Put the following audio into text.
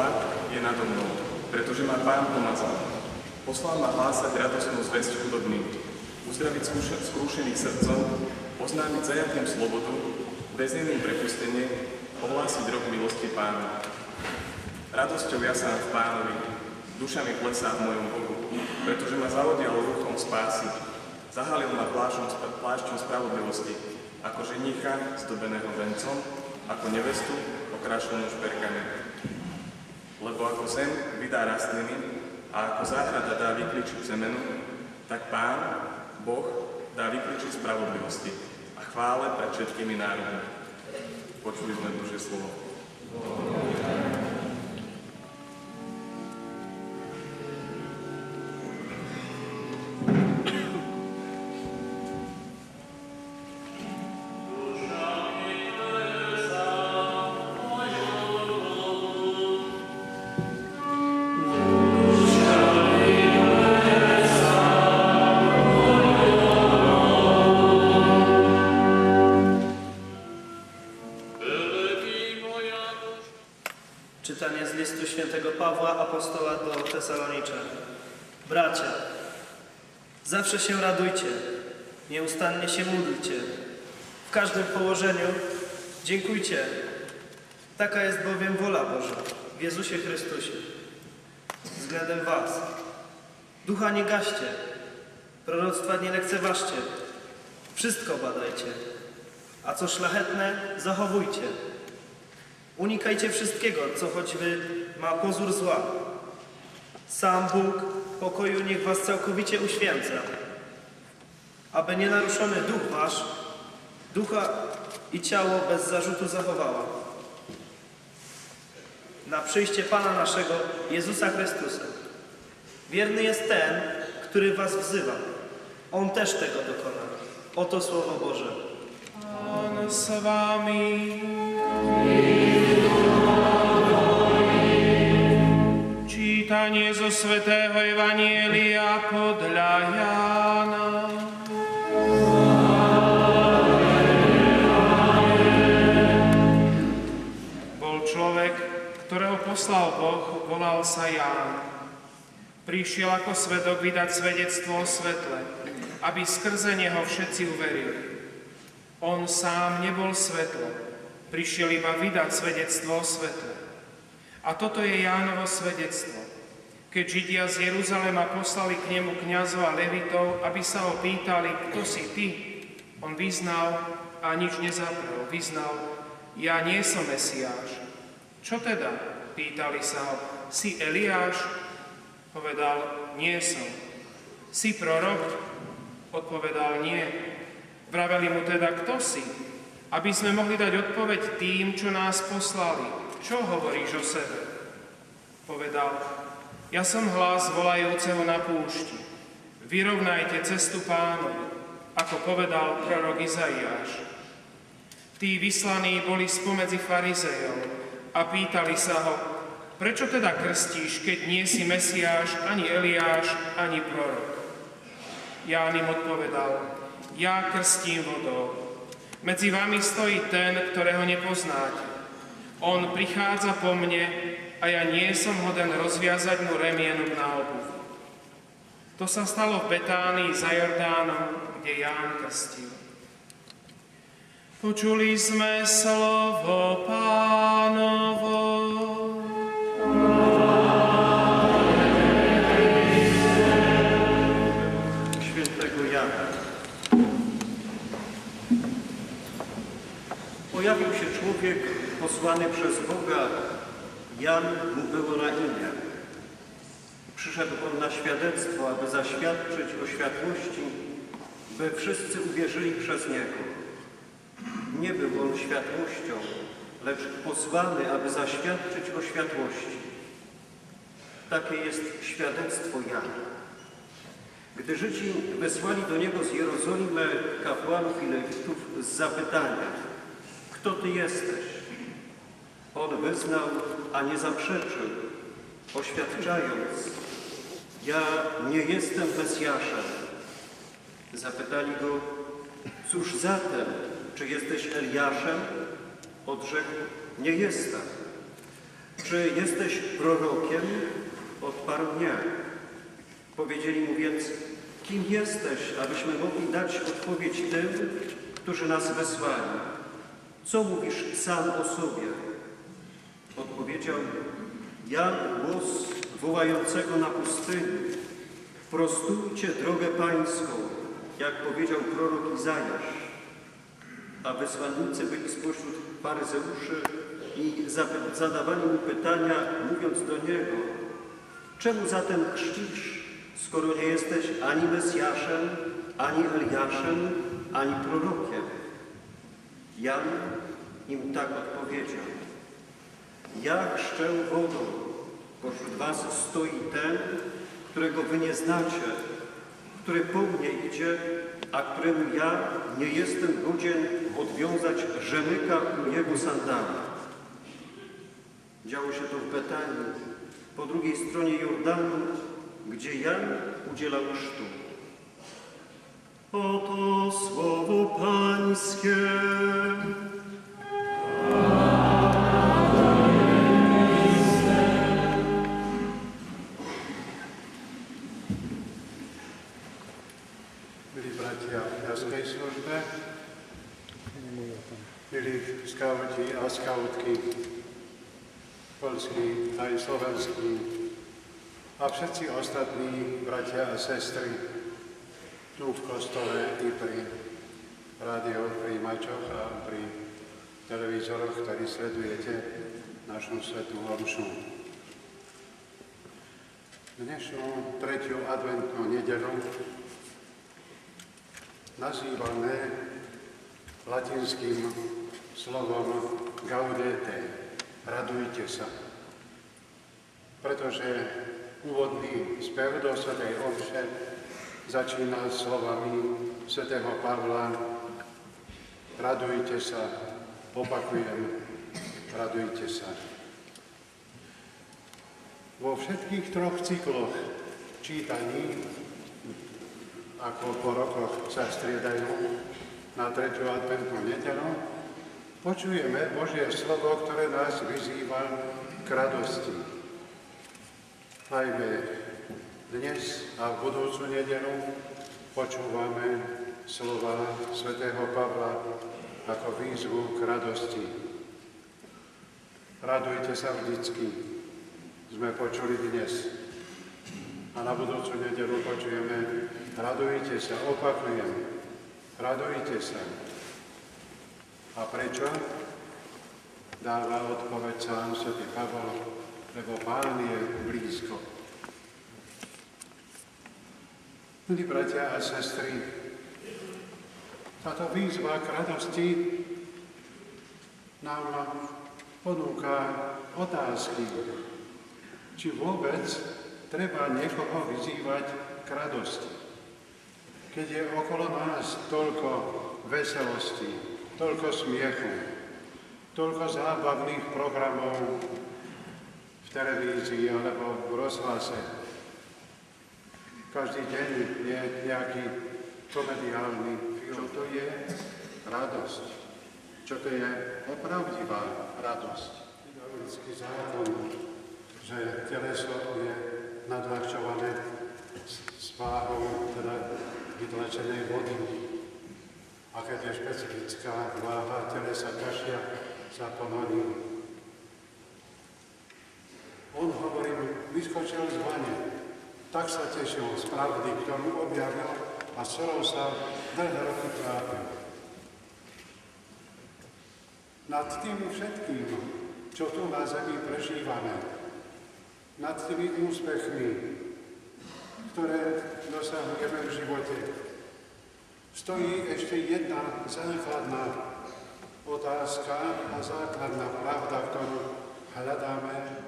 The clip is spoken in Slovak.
Boha je nado mnou, pretože ma Pán pomazal. Poslal ma hlásať radosnú zväzť chudobným, uzdraviť skrúšených srdcom, oznámiť zajatým slobodu, väzneným prepustenie, ohlásiť rok milosti Pána. Radosťou ja sám v Pánovi, duša mi plesá v mojom Bohu, pretože ma zaodial ruchom spásy, zahalil ma plášťom, plášťom spravodlivosti, ako ženicha zdobeného vencom, ako nevestu okrášlenú šperkami. Lebo ako zem vydá rastliny a ako záhrada dá vykličiť semenu, tak Pán, Boh, dá vykličiť spravodlivosti a chvále pred všetkými národmi. Počuli sme Božie slovo. Czytanie zawsze się radujcie, nieustannie się módlcie. W każdym położeniu dziękujcie. Taka jest bowiem wola Boża w Jezusie Chrystusie. Względem was. Ducha nie gaście, proroctwa nie lekceważcie. Wszystko badajcie, a co szlachetne zachowujcie. Unikajcie wszystkiego, co choćby ma pozór zła. Sam Bóg pokoju niech was całkowicie uświęca, aby nienaruszony duch wasz, ducha i ciało bez zarzutu zachowała. Na przyjście Pana naszego, Jezusa Chrystusa. Wierny jest ten, który was wzywa. On też tego dokona. Oto Słowo Boże. Pan z wami. Čítanie zo svätého Evanielia podľa Jána. Bol človek, ktorého poslal Boh, volal sa Ján. Prišiel ako svedok vydať svedectvo o svetle, aby skrze neho všetci uverili. On sám nebol svetlo, prišiel iba vydať svedectvo o svetle. A toto je Jánovo svedectvo. Keď Židia z Jeruzalema poslali k nemu kňazov a levitov, aby sa ho pýtali, kto si ty, on vyznal a nič nezaprel. Vyznal, ja nie som Mesiáš. Čo teda? Pýtali sa ho, si Eliáš? Povedal, nie som. Si prorok? Odpovedal, nie. Vraveli mu teda, kto si? Aby sme mohli dať odpoveď tým, čo nás poslali. Čo hovoríš o sebe? Povedal, ja som hlas volajúceho na púšti. Vyrovnajte cestu pánovi, ako povedal prorok Izaiáš. Tí vyslaní boli spomedzi farizejov a pýtali sa ho, prečo teda krstíš, keď nie si Mesiáš, ani Eliáš, ani prorok? Ján im odpovedal, ja krstím vodou. Medzi vami stojí ten, ktorého nepoznáte. On prichádza po mne a ja nie som hoden rozviazať mu remienok na obuv. To sa stalo v Betánii za Jordánom, kde Ján krstil. Počuli sme slovo pánovo. świętego Jana. Pojawił się człowiek posłany przez Boga. Jan mu było na imię. Przyszedł on na świadectwo, aby zaświadczyć o światłości, by wszyscy uwierzyli przez niego. Nie był on światłością, lecz posłany, aby zaświadczyć o światłości. Takie jest świadectwo Jana. Gdy Żydzi wysłali do niego z Jerozolimy kapłanów i lewitów z zapytaniem, kto ty jesteś? On wyznał, a nie zaprzeczył, oświadczając, ja nie jestem Mesjaszem. Zapytali go, cóż zatem, czy jesteś Eliaszem? Odrzekł, nie jestem. Czy jesteś prorokiem? Odparł nie. Powiedzieli mu więc, kim jesteś, abyśmy mogli dać odpowiedź tym, którzy nas wysłali. Co mówisz sam o sobie? Odpowiedział, ja głos wołającego na pustyni. Prostujcie drogę pańską, jak powiedział prorok Izajasz. A wysłannicy byli spośród faryzeuszy i zadawali mu pytania, mówiąc do niego, czemu zatem chrzcisz, skoro nie jesteś ani Mesjaszem, ani Eliaszem, ani prorokiem? Jan im tak odpowiedział. Ja chrzczę wodą, pośród was stoi ten, którego wy nie znacie, który po mnie idzie, a któremu ja nie jestem godzien odwiązać rzemyka u jego sandała. Działo się to w Betanii, po drugiej stronie Jordanu, gdzie Jan udzielał chrztu. Oto słowo Pańskie. Polskí aj slovenskí a všetci ostatní bratia a sestry tu v kostole i pri rádiopríjimačoch a pri televízoroch, ktorí sledujete našu svetú omšu. Dnešnú tretiu adventnú nedelu nazývané latinským slovom gaudete, radujte sa. Pretože úvodný spev do Svetej Omše začína slovami svätého Pavla radujte sa, opakujem, radujte sa. Vo všetkých troch cykloch čítaní ako po rokoch sa striedajú na tretiu adventnú nedelu, počujeme Božie slovo, ktoré nás vyzýva k radosti. Najmä dnes a v budúcu nedelu počúvame slova svätého Pavla ako výzvu k radosti. Radujte sa vždycky, sme počuli dnes. A na budúcu nedelu počujeme Radujte sa, opakujem, radujte sa. A prečo? Dáva odpoveď sám svätý Pavol, lebo Pán je blízko. Milí bratia a sestry, táto výzva k radosti nám ponúka otázky, či vôbec treba niekoho vyzývať k radosti keď je okolo nás toľko veselosti, toľko smiechu, toľko zábavných programov v televízii alebo v rozhlase. Každý deň je nejaký komediálny film. Čo to je radosť? Čo to je opravdivá radosť? Biblický zákon, že teleso je nadľahčované s váhou, teda vytlačenej vody. A keď je špecifická váha telesa kašia, sa ponorí. On, hovorím, vyskočil z vane. Tak sa tešil z pravdy, ktorú objavil a s sa dlhé roky trápil. Nad tým všetkým, čo tu na zemi prežívame, nad tými úspechmi, ktoré dosahujeme v živote, stojí ešte jedna základná otázka a základná pravda, ktorú hľadáme